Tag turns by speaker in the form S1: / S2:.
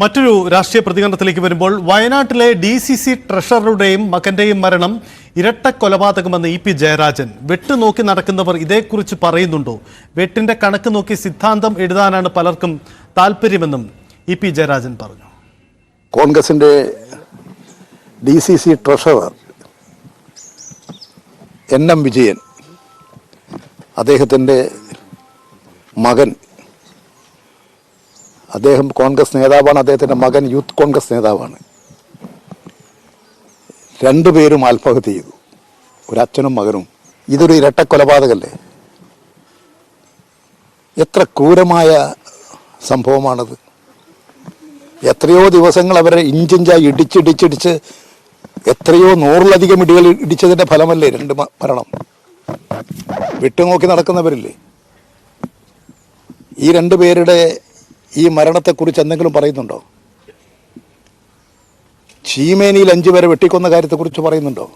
S1: മറ്റൊരു രാഷ്ട്രീയ പ്രതികരണത്തിലേക്ക് വരുമ്പോൾ വയനാട്ടിലെ ഡി സി സി ട്രഷററുടെയും മകന്റെയും മരണം ഇരട്ട കൊലപാതകമെന്ന് ഇ പി ജയരാജൻ. വെട്ടുനോക്കി നടക്കുന്നവർ ഇതേക്കുറിച്ച് പറയുന്നുണ്ടോ? വെട്ടിന്റെ കണക്ക് നോക്കി സിദ്ധാന്തം എഴുതാനാണ് പലർക്കും താല്പര്യമെന്നും ഇ പി ജയരാജൻ പറഞ്ഞു.
S2: കോൺഗ്രസിന്റെ D C C treasurer N M Vijayan അദ്ദേഹത്തിന്റെ മകൻ അദ്ദേഹം കോൺഗ്രസ് നേതാവാണ് അദ്ദേഹത്തിന്റെ മകൻ യൂത്ത് കോൺഗ്രസ് നേതാവാണ്. രണ്ടുപേരും ആത്മഹത്യ ചെയ്തു. ഒരച്ഛനും മകനും. ഇതൊരു ഇരട്ട കൊലപാതകല്ലേ എത്ര ക്രൂരമായ സംഭവമാണത്. എത്രയോ ദിവസങ്ങൾ അവരെ ഇഞ്ചിഞ്ചായി ഇടിച്ചിടിച്ചിടിച്ച് എത്രയോ നൂറിലധികം ഇടികൾ ഇടിച്ചതിന്റെ ഫലമല്ലേ രണ്ട് മരണം? വിട്ടുനോക്കി നടക്കുന്നവരില്ലേ? ഈ രണ്ടു പേരുടെ ഈ മരണത്തെക്കുറിച്ച് എന്തെങ്കിലും പറയുന്നുണ്ടോ? ചീമേനിയിൽ അഞ്ചു പേരെ വെട്ടിക്കൊന്ന കാര്യത്തെക്കുറിച്ച് പറയുന്നുണ്ടോ?